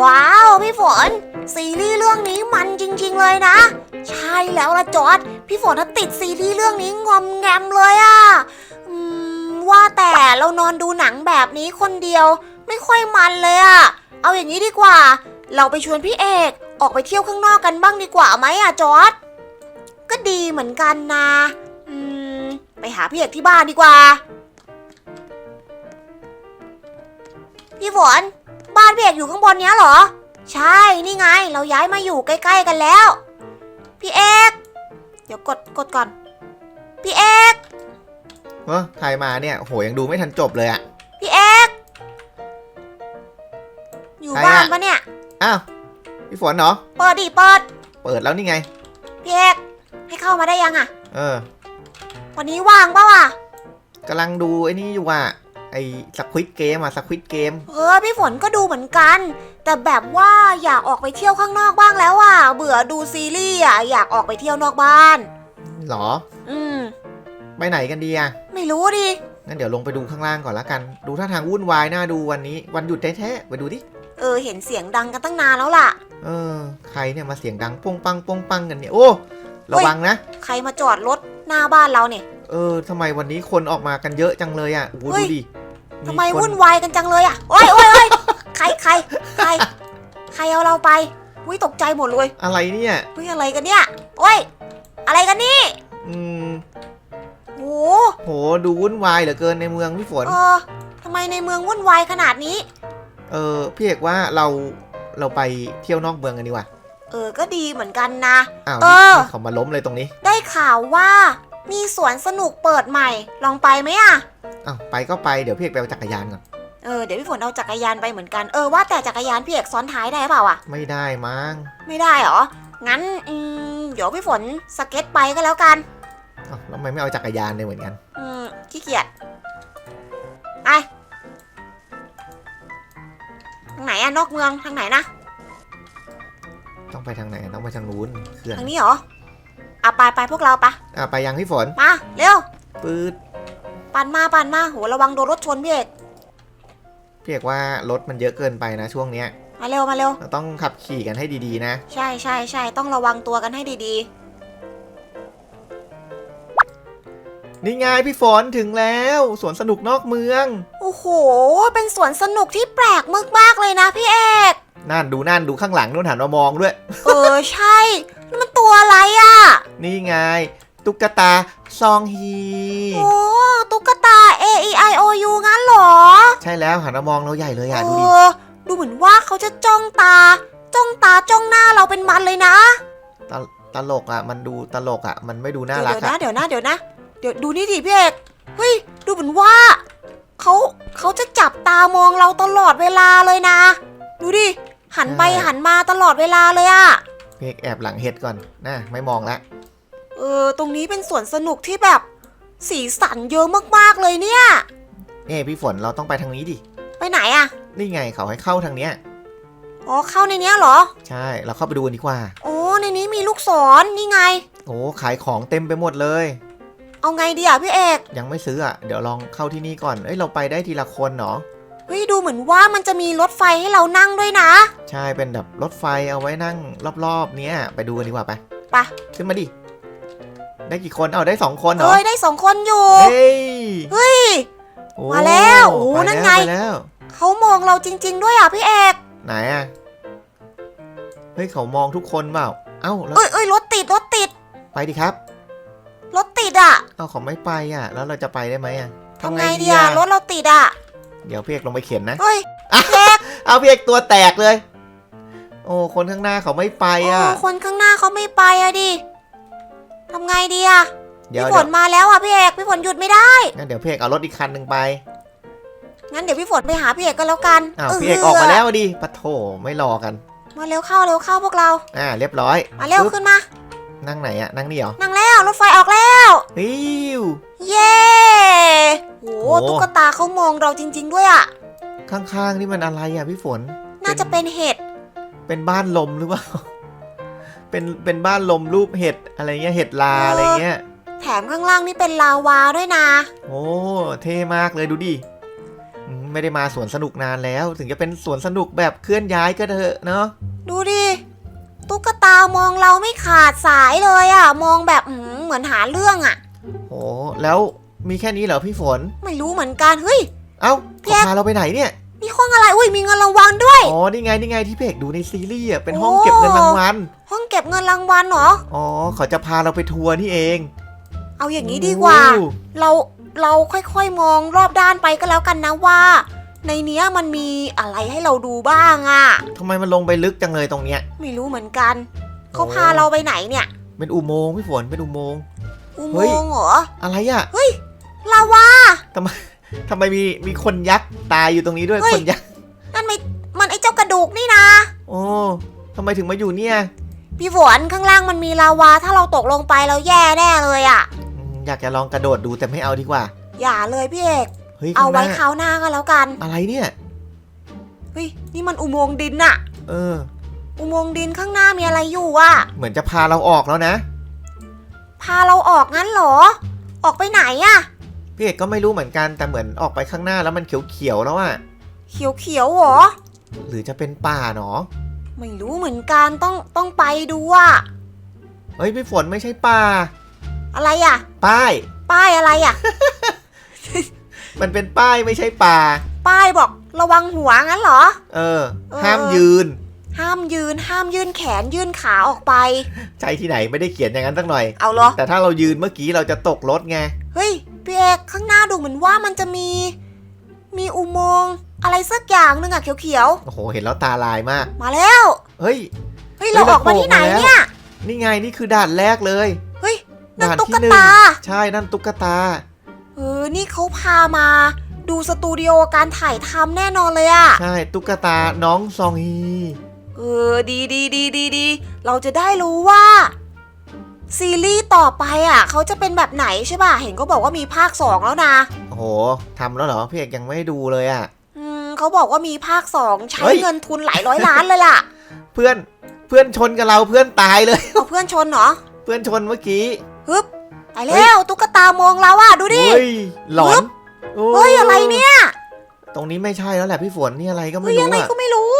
ว้าว พี่ฝน ซีรีส์เรื่องนี้มันจริง ๆ เลยนะ ใช่แล้วละจอร์ดพี่ฝนติดซีรีส์เรื่องนี้งอมแงมเลยอะอืมว่าแต่เรานอนดูหนังแบบนี้คนเดียว ไม่ค่อยมันเลยอะเอาอย่างนี้ดีกว่า เราไปชวนพี่เอกออกไปเที่ยวข้างนอกกันบ้างดีกว่าไหมอะจอร์ดก็ดีเหมือนกันนะไปหาพี่เอกที่บ้านดีกว่า พี่ฝน บ้านพี่เอกอยู่ข้างบนเนี้ยเหรอ ใช่นี่ไง เราย้ายมาอยู่ใกล้ ๆ กันแล้ว พี่เอกเดี๋ยวกดกดก่อน พี่เอกเออใครมาเนี่ยโหยังดูไม่ทันจบเลยอะ พี่เอกอยู่ใครอะ บ้านปะเนี่ย อ้าวพี่ฝนเหรอเปิดดิเปิดเปิดแล้วนี่ไง พี่เอกให้เข้ามาได้ยังอะเออวันนี้ว่างปะวะกำลังดูไอ้นี่อยู่อะ ไอ้สควิตเกมอะสควิตเกมเออพี่ฝนก็ดูเหมือนกัน แต่แบบว่าอยากออกไปเที่ยวข้างนอกบ้างแล้วอะเบื่อดูซีรีส์อะอยากออกไปเที่ยวนอกบ้าน หรอ อืม ไปไหนกันดีอะไม่รู้ดิงั้นเดี๋ยวลงไปดูข้างล่างก่อนละกัน ดูท่าทางวุ่นวายน่าดูวันนี้ วันหยุดแท้ๆไปดูดิ เออ เห็นเสียงดังกันตั้งนานแล้วล่ะ เออ ใครเนี่ยมาเสียงดังป้งปังป้งปังกันเนี่ย โอ้ ระวังนะ ใครมาจอดรถหน้าบ้านเราเนี่ย เออทำไมวันนี้คนออกมากันเยอะจังเลยอะโอ้โหเฮ้ดูยดิ ทำไมคนวุ่นวายกันจังเลยอะโอ้ยโอ้ยโอ้ยใครใครใครใครเอาเราไปวิตกใจหมดเลยอะไรเนี่ยวิอะไรกันเนี่ยโอ้ยอะไรกันนี่อืมโหโหดูวุ่นวายเหลือเกินในเมืองพี่ฝนเออทำไมในเมืองวุ่นวายขนาดนี้ เออพี่เอกว่าเราเราไปเที่ยวนอกเมืองกันดีกว่าเออก็ดีเหมือนกันนะอ้าวเอนี่อนี่เขามาล้มเลยตรงนี้ ได้ข่าวว่า มีสวนสนุกเปิดใหม่ ลองไปไหมอะ อ้าวไปก็ไปเดี๋ยวพี่เอกไปเอาจักรยานก่อน เออเดี๋ยวพี่ฝนเอาจักรยานไปเหมือนกัน เออว่าแต่จักรยานพี่เอกซ้อนท้ายได้เปล่าอะ ไม่ได้มั้งไม่ได้เหรอ งั้นอืมเดี๋ยวพี่ฝนสเก็ตไปก็แล้วกัน อ้าวแล้วทำไมไม่เอาจักรยานเลยเหมือนกัน อืมขี้เกียจไปทางไหนอะนอกเมืองทางไหนนะ ต้องไปทางไหนต้องไปทางนู้นเครื่องทางนี้เหรอ อะไปไปพวกเราปะอะไปยังพี่ฝน มาเร็วปืดปั่นมาปั่นมาโหระวังโดนรถชนพี่เอกพี่เอกว่ารถมันเยอะเกินไปนะช่วงเนี้ยมาเร็วมาเร็วเราต้องขับขี่กันให้ดีๆนะ ใช่ใช่ใช่ต้องระวังตัวกันให้ดีนี่ไงพี่ฝนถึงแล้วสวนสนุกนอกเมือง ๆ โอ้โห เป็นสวนสนุกที่แปลกมากๆเลยนะพี่เอกนั่นดูนั่นดูข้างหลังนู่นหันมามองด้วย เออใช่นี่ มันตัวอะไรอะนี่ไง ตุ๊กตาซองฮี โอ้ตุ๊กตา A E I O U งั้นเหรอ ใช่แล้วหันมามองเราใหญ่เลยอะดูดิเออดูเหมือนว่าเขาจะจ้องตา จ้องตาจ้องหน้าเราเป็นมันเลยนะ ตลตลกอะ มันดูตลกอะ มันไม่ดูน่ารักเดี๋ยวอะนะเดี๋ยวนะเดี๋ยวนะ เดี๋ยวดูนี่ดิพี่เอกเฮ้ยดูเหมือนว่าเขาเขาจะจับตามองเราตลอดเวลาเลยนะ ดูดิหันไปหันมาตลอดเวลาเลยอะ เพกแอบหลังเห็ดก่อนนะไม่มองละ เออ ตรงนี้เป็นสวนสนุกที่แบบ สีสันเยอะมากๆเลยเนี่ยเอ้พี่ฝนเราต้องไปทางนี้ดิ ไปไหนอะนี่ไงเขาให้เข้าทางเนี้ย อ๋อ เข้าในเนี้ยเหรอ ใช่ เราเข้าไปดูกันดีกว่า โอ้ในนี้มีลูกศร นี่ไง โอ้ขายของเต็มไปหมดเลย เอาไงดีอะพี่เอก ยังไม่ซื้ออะ เดี๋ยวลองเข้าที่นี่ก่อน เอ้ยเราไปได้ทีละคนเนาะ เฮ้ยดูเหมือนว่ามันจะมีรถไฟให้เรานั่งด้วยนะใช่เป็นแบบรถไฟเอาไว้นั่งรอบๆ เนี้ยไปดูกันดีกว่าไปไปขึ้นมาดิ ได้กี่คนเอาได้สองคนเหรอเอ้ยได้สองคนอยู่เฮ้ยเฮ้ย โอ้มาแล้วโอ้ปนั่นไง ปแล้วเขามองเราจริง ๆ ด้วยอะพี่เอกไหนอะเฮ้ยเขามองทุกคนเปล่าเอ้าแล้วเอ้ยเอ้ยรถติดรถติดไปดิครับรถติดอะ เอ้าเขาไม่ไปอะ แล้วเราจะไปได้ไหมอะทำไงดีอะรถเราติดอะ เดี๋ยวพี่เอกลงไปเข็นนะเฮ้ยเอาพี่เอกตัวแตกเลย โอ้คนข้างหน้าเขาไม่ไปอะโอ้คนข้างหน้าเขาไม่ไปอะดิทำไงดีอะเดี๋ยวพี่ฝเดี๋ยนวมาแล้วอะพี่เอกพี่ฝนหยุดไม่ได้งั้นเดี๋ยวพี่เอกเอารถอีกคันหนึ่งไปงั้นเดี๋ยวพี่ฝนไปหาพี่เอกก็แล้วกันอ้าวพี่เอกออกมาแล้วดิปะโถไม่รอกัน มาเร็วเข้าเร็วเข้าพวกเรา อ่าเรียบร้อย มาเร็วปึ๊บขึ้นมา นั่งไหนอะนั่งนี่เหรอนั่งแล้วรถไฟออกแล้วฮิวเย้โหโอ้ตุ๊กตาเขามองเราจริง ๆ ด้วยอะข้างๆนี่มันอะไรอะพี่ฝน น่าจะเป็นเห็ดเป็นบ้านลมหรือเปล่าเป็นเป็นบ้านลมรูปเห็ดอะไรเงี้ยเห็ดลาเออออะไรเงี้ยแถมข้างล่างนี่เป็นลาวาด้วยนะ โอ้เท่มากเลยดูดิอืมไม่ได้มาสวนสนุกนานแล้ว ถึงจะเป็นสวนสนุกแบบเคลื่อนย้ายก็เถอะเนาะดูดิ ตุ๊กตามองเราไม่ขาดสายเลยอะมองแบบอืมเหมือนหาเรื่องอะโอ้แล้วมีแค่นี้เหรอพี่ฝน ไม่รู้เหมือนกันเฮ้ย เอ้าพี่เขาแอ๊กพาเราไปไหนเนี่ยนี่ห้องอะไรอุ้ยมีเงินรางวัลด้วย อ๋อ นี่ไง นี่ไงที่เพกดูในซีรีส์อะ เป็นห้องโอ้เก็บเงินรางวัล ห้องเก็บเงินรางวัลเหรอ อ๋อ เขาจะพาเราไปทัวร์นี่เองเอาอย่างนี้ดีกว่า โอ้เราเราค่อยๆมองรอบด้านไปก็แล้วกันนะว่า ในเนี้ยมันมีอะไรให้เราดูบ้างอะ ทำไมมันลงไปลึกจังเลยตรงเนี้ย ไม่รู้เหมือนกัน เขาโอ้พาเราไปไหนเนี่ย เป็นอุโมงค์พี่ฝนเป็นอุโมงค์ อุโมเฮ้ยงค์เหรอ อะไรอะลาวา ทำไมมีมีคนยักษ์ตายอยู่ตรงนี้ด้วยเฮ้ย คนยักษ์นั่นไม่มันไอ้เจ้ากระดูกนี่นะ โอ้ทำไมถึงมาอยู่เนี่ยพี่ฝนข้างล่างมันมีลาวา ถ้าเราตกลงไปเราแย่แน่เลยอะ อืมอยากจะลองกระโดดดูแต่ไม่เอาดีกว่า อย่าเลยพี่เอกเฮ้ยเอาข้างหไว้น้าคราวหน้าก็แล้วกัน อะไรเนี่ย เฮ้ย นี่มันอุโมงค์ดินอะเออ อุโมงค์ดินข้างหน้ามีอะไรอยู่อะเหมือนจะพาเราออกแล้วนะ พาเราออกงั้นเหรอ ออกไปไหนอะพี่เอกก็ไม่รู้เหมือนกันแต่เหมือนออกไปข้างหน้าแล้วมันเขียวๆแล้วอะเขียวเขียวๆเหรอ หรือจะเป็นป่าเนาะไม่รู้เหมือนกันต้องต้องไปดูอะเฮ้ยพี่ฝนไม่ใช่ป่า อะไรอะป้าย ป้ายอะไรอะ มันเป็นป้ายไม่ใช่ป่า ป้ายบอกระวังหัวงั้นเหรอเออเออ ห้ามยืน ห้ามยืน ห้ามยื่นแขนยื่นขาออกไป ใช่ที่ไหนไม่ได้เขียนอย่างนั้นสักหน่อย เอาเหรอ แต่ถ้าเรายืนเมื่อกี้เราจะตกรถไง เฮ้ยพี่เอกข้างหน้าดูเหมือนว่ามันจะมี มีอุโมงค์อะไรสักอย่างหนึงอะเขียวโอ้โห เห็นแล้วตาลายมากๆมาแล้ว เฮ้ย เฮ้ยเราเฮ้ยออกมาที่ไหนเราโผล่มาแล้วเนี่ย นี่ไงนี่คือด่านแรกเลย เฮ้ยนั่นด่านตุ๊กที่หนึ่งตา ใช่นั่นตุ๊กตา เออ นี่เขาพามา ดูสตูดิโอการถ่ายทำแน่นอนเลยอะใช่ตุ๊กตาน้องซองฮีเออ ดีดีดีดีดี เราจะได้รู้ว่า ซีรีส์ต่อไปอะเขาจะเป็นแบบไหนใช่ป่ะ เห็นก็บอกว่ามีภาคสองแล้วนะ โอ้โหทำแล้วเหรอพี่เอกยังไม่ได้ดูเลยอะ อืมเขาบอกว่ามีภาคสองใช้เฮ้ย เงินทุนหลายร้อยล้านเลยล่ะ เพื่อนเพื่อนชนกับเราเพื่อนตายเลย เอาเพื่อนชนเหรอเพื่อนชนเมื่อกี้ฮึบ ไปแล้วตุ๊กตามองเราอะดูดิเฮ้ยหลอนโเฮ้ยอะไรเนี่ย ตรงนี้ไม่ใช่แล้วแหละพี่ฝนนี่อะไรก็ไม่เฮ้ยรู้อะไรอะก็ไม่รู้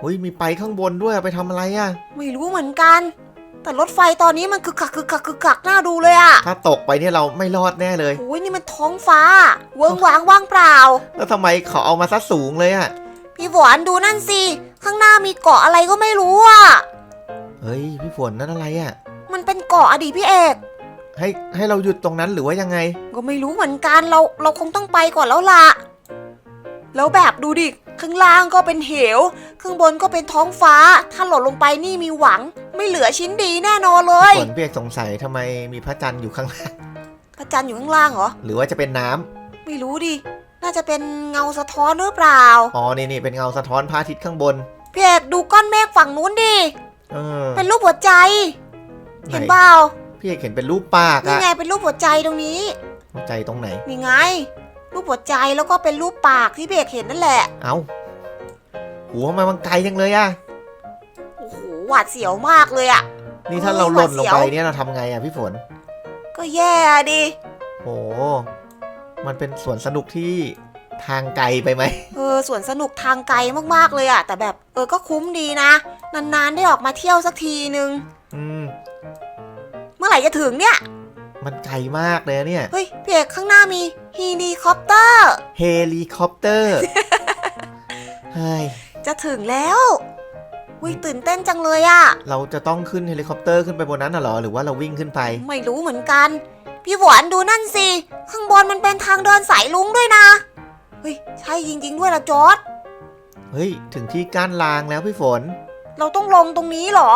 เฮ้ยมีไปข้างบนด้วยเอาไปทำอะไรอะ ไม่รู้เหมือนกัน แต่รถไฟตอนนี้มันคือคักคือคักคือคักน่าดูเลยอะถ้าตกไปเนี่ยเราไม่รอดแน่เลยโอ้ยนี่มันท้องฟ้า เวิงวางว่างเปล่า แล้วทำไมเขาเอามาซะสูงเลยอะพี่ฝนดูนั่นสิข้างหน้ามีเกาะอะไรก็ไม่รู้อะเฮ้ยพี่ฝนนั่นอะไรอะมันเป็นเกาะอดีตพี่เอก ให้ให้เราหยุดตรงนั้นหรือว่ายังไง ก็ไม่รู้เหมือนกันเราเราคงต้องไปก่อนแล้วล่ะ แล้วแบบดูดิข้างล่างก็เป็นเหวข้างบนก็เป็นท้องฟ้า ถ้าหล่นลงไปนี่มีหวัง ไม่เหลือชิ้นดีแน่นอนเลยฝนเปียกสงสัยทำไมมีพระจันทร์อยู่ข้างล่างพระจันทร์อยู่ข้างล่างเหรอหรือว่าจะเป็นน้ำไม่รู้ดิน่าจะเป็นเงาสะท้อนหรือเปล่าอ๋อนี่นี่เป็นเงาสะท้อนพระอาทิตย์ข้างบน พี่เอกดูก้อนเมฆฝั่งนู้นดิเออเป็นรูปหัวใจไหนเห็นเปล่า พี่เอกเห็นเป็นรูปปากนี่อะไงเป็นรูปหัวใจตรงนี้หัวใจตรงไหน นี่ไง รูปหัวใจแล้วก็เป็นรูปปากที่พี่เอกเห็นนั่นแหละ เอ้าหัวมันมันไกลจังเลยอะโอ้โหหวาดเสียวมากเลยอะ นี่ถ้าเฮ้ยเราหล่นลงไปหวาดเสียวเนี่ยเราทำไงอะพี่ฝน ก็แย่ดิ โห มันเป็นสวนสนุกที่ทางไกลไปไหม เออสวนสนุกทางไกลมากๆเลยอะแต่แบบเออก็คุ้มดีนะ นานๆได้ออกมาเที่ยวสักทีนึง อืมเมื่อไห ร่จะถึงเนี่ย มันไกลมากเลยอะเนี่ย เฮ้ยพี่เอกข้างหน้ามีเฮลิคอปเตอร์ เฮลิคอปเตอร์เฮ้ยจะถึงแล้ววิตื่นเต้นจังเลยอะเราจะต้องขึ้นเฮลิคอปเตอร์ขึ้นไปบนนั้นน่ะเหรอ หรือว่าเราวิ่งขึ้นไป ไม่รู้เหมือนกัน พี่หวานดูนั่นสิ ข้างบนมันเป็นทางเดินสายลุงด้วยนะ เฮ้ย ใช่จริง ๆ ด้วยละจอร์ดเฮ้ย ถึงที่ก้านลางแล้วพี่ฝน เราต้องลงตรงนี้เหรอ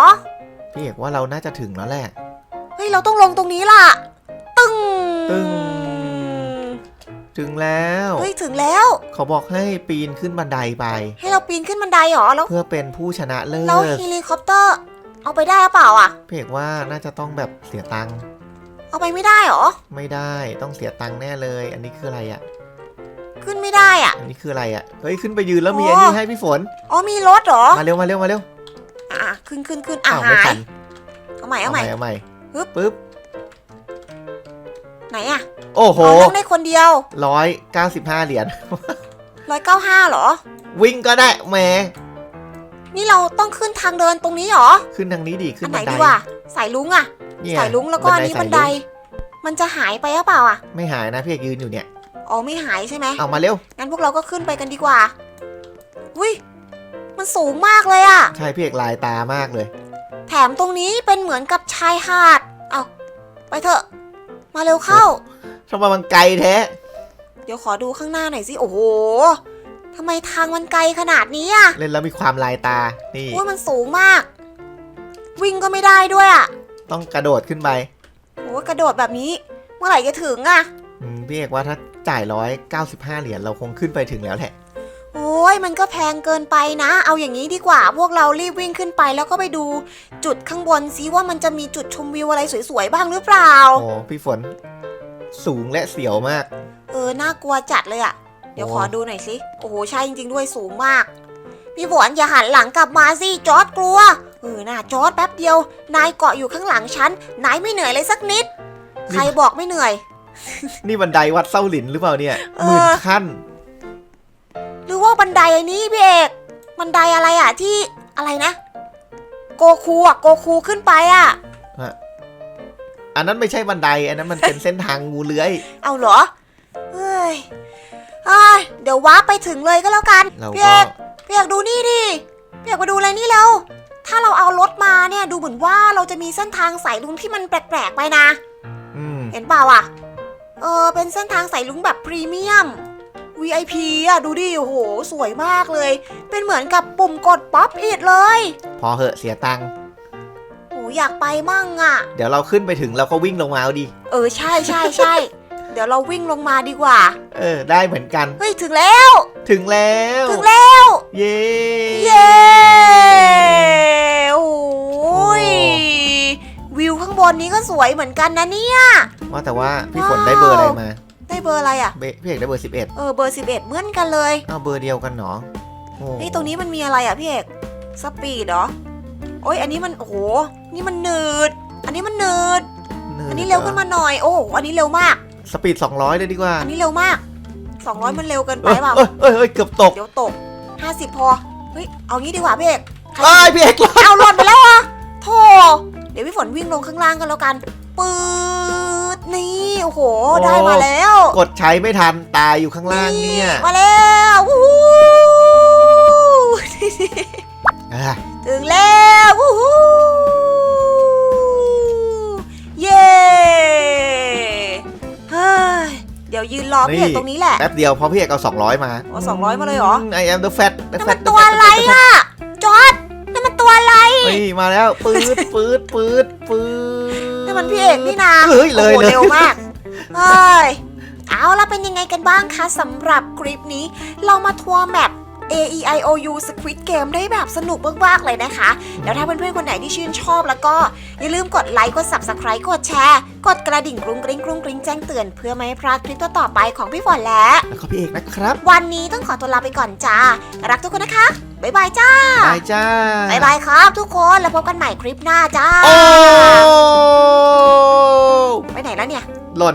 พี่เอกว่าเราน่าจะถึงแล้วแหละเฮ้ยเราต้องลงตรงนี้ล่ะ ตึ้งตึ้งถึงแล้วเฮ้ยถึงแล้ว เขาบอกให้ปีนขึ้นบันไดไป ให้เราปีนขึ้นบันไดเหรอแล้วเพื่อเป็นผู้ชนะเลิแล้วศเฮลิคอปเตอร์ เอาไปได้หรือเปล่าอะพี่เอกว่าน่าจะต้องแบบเสียตังค์เอาไปไม่ได้เหรอ ไม่ได้ต้องเสียตังค์แน่เลย อันนี้คืออะไรอะ ขึ้นไม่ได้อะ อันนี้คืออะไรอะเฮ้ยขึ้นไปยืนแล้วมีอ๋ออัอันนี้ให้พี่ฝนอ๋อมีรถเหรอมาเร็วมาเร็วมาเร็วอะขึ้นขึ้นขึ้นอะอ้าวไม่หายทันเอาใหม่เอาเอาใหใหม่ม่เอาใหม่ ปึ๊บปึ๊บไหนอะโอ้โหอ๋อนั่งได้คนเดียวร้อยเก้าสิบห้าเหรียญเร้อยเก้าห้าเหรอ วิ่งก็ได้แหมนี่เราต้องขึ้นทางเดินตรงนี้เหรอ ขึ้นทางนี้ดิขึ้อันนไหนบันไดดีกว่าสายลุงอะเนี่ยสายลุงแล้วก็อันนี้บันไดสายลุมันจะหายไปหรือเปล่าอะงไม่หายนะพี่เอกยืนอยู่เนี่ยอ๋อไม่หายใช่ไหมเอามาเร็วงั้นพวกเราก็ขึ้นไปกันดีกว่าอุ้ยมันสูงมากเลยอะใช่พี่เอกลายตามากเลย แถมตรงนี้เป็นเหมือนกับชายหาดเอา ไปเถอะ มาเร็วเข้า ทำไมมันไกลแท้ เดี๋ยวขอดูข้างหน้าหน่อยสิ โอ้โหทำไมทางมันไกลขนาดนี้อะเล่นแล้วมีความลายตา นี่ โอ้ยมันสูงมาก วิ่งก็ไม่ได้ด้วยอะต้องกระโดดขึ้นไปโอ้ยกระโดดแบบนี้ เมื่อไหร่จะถึงอะอืมพี่เอกว่าถ้าจ่ายร้อยเก้าสิบห้าเหรียญเราคงขึ้นไปถึงแล้วแหละ โอ้ยมันก็แพงเกินไปนะ เอาอย่างนี้ดีกว่า พวกเรารีบวิ่งขึ้นไป แล้วก็ไปดูจุดข้างบนซิว่ามันจะมีจุดชมวิวอะไรสวยๆบ้างหรือเปล่า โอ้พี่ฝน สูงและเสียวมาก เออ น่ากลัวจัดเลยอะเดี๋ยวโอ้ขอดูหน่อยสิ โอ้โห ใช่จริงๆด้วยสูงมาก พี่ฝนอย่าหันหลังกลับมาสิ จอร์ดกลัว เออน่าจอร์ดแป๊บเดียว นายเกาะอยู่ข้างหลังฉัน นายไม่เหนื่อยเลยสักนิด ใครบอกไม่เหนื่อย นี่บันไดวัดเส้าหลินหรือเปล่าเนี่ยเออหมื่นขั้นห รือว่าบันไดอันนี้พี่เอกบันไดอะไรอะที่อะไรนะ โกคูอะโกคูขึ้นไปอะอันนั้นไม่ใช่บันได อันนั้นมันเป็นเส้นทางงูเลื้อย เอาเหรอเฮ้ยเอ้ยเดี๋ยวว้าร์ปไปถึงเลยก็แล้วกันเราพี่ก็เอกพี่เอกดูนี่ดิพี่เอกมาดูอะไรนี่แล้ว ถ้าเราเอารถมาเนี่ยดูเหมือนว่าเราจะมีเส้นทางสายลุงที่มันแปลกๆไปนะ อืม เห็นเปล่าอะ เออเป็นเส้นทางสายลุงแบบพรีเมียม VIP อะดูดิโอ้โห สวยมากเลย เป็นเหมือนกับปุ่มกดป๊อปอิดเลย พอเหอะเสียตังค์โอ้อยากไปมั่งอะ เดี๋ยวเราขึ้นไปถึงเราก็วิ่งลงมาเอาดีเออใช่ใช่ใช่ เดี๋ยวเราวิ่งลงมาดีกว่า เออ ได้เหมือนกัน เฮ้ย ถึงแล้ว ถึงแล้ว ถึงแล้ว เย้เย้โอ้ยวิวข้างบนนี้ก็สวยเหมือนกันนะเนี่ย ว่าแต่ว่าพี่ฝนได้เบอร์อะไรมา ได้เบอร์อะไรอะเบพี่เอกได้เบอร์สิบเอ็ดเออเบอร์11เหมือนกันเลยเอาเบอร์เดียวกันเนาะโอ้นี่ตรงนี้มันมีอะไรอะพี่เอกสปีดเหรอโอ้ยอันนี้มันโอ้โหนี่มันหนืด อันนี้มันหนืดอันนี้เร็วขึ้นมาหน่อยโอ้โหอันนี้เร็วมากสปีดสองร้อยเลยดีกว่า อันนี้เร็วมาก200มันเร็วเกินไปเอ้ยเปล่าเอ้ยเอ้ยเอ้ยเกือบตกเดี๋ยวตก50พอเฮ้ยเอางี้ดีกว่าพี่เอกใครเอ้ยพี่เอกรอดเอาหล่นไปแล้วเหรอะโธ่เดี๋ยวพี่ฝนวิ่งลงข้างล่างกันแล้วกันปืด นี่โอ้โห ได้มาแล้ว กดใช้ไม่ทันตายอยู่ข้างล่างเนี่ย มาแล้ววู้ฮู้อะถึงแล้ววู้ฮู้เย้เฮ้ยเดี๋ยวยืนรอพี่เอกตรงนี้แหละแป๊บเดียวพอพี่เอกเอา 200 มาเอา200 มาเลยเหรอไอแอมเดอะแฟตนั่นมันตัวอะไรอะจอดนั่นมันตัวอะไรเฮ้ยมาแล้วปืดปืดปืดปืด นั่นมันพี่เอกนี่นาเฮ้ยเลยโอ้โหเลยเร็วมากเฮ้ยเอาแล้วเป็นยังไงกันบ้างคะสำหรับคลิปนี้ เรามาทัวร์แมป A E I O U Squid Game ได้แบบสนุกมากๆเลยนะคะ แล้วถ้าเพื่อนๆคนไหนที่ชื่นชอบแล้วก็ อย่าลืมกดไลค์ กด Subscribe กดแชร์ กดกระดิ่งกรุ้งกริ้งกรุ้งกริ้งแจ้งเตือนเพื่อไม่ให้พลาดคลิปต่อๆไปของพี่ฝนและแล้วก็พี่เอกนะครับ วันนี้ต้องขอตัวลาไปก่อนจ้า รักทุกคนนะคะ บ๊ายบายจ้า บายจ้าบ๊ายบายครับทุกคนแล้วพบกันใหม่คลิปหน้าจ้า โอ้ ไปไหนแล้วเนี่ย หล่น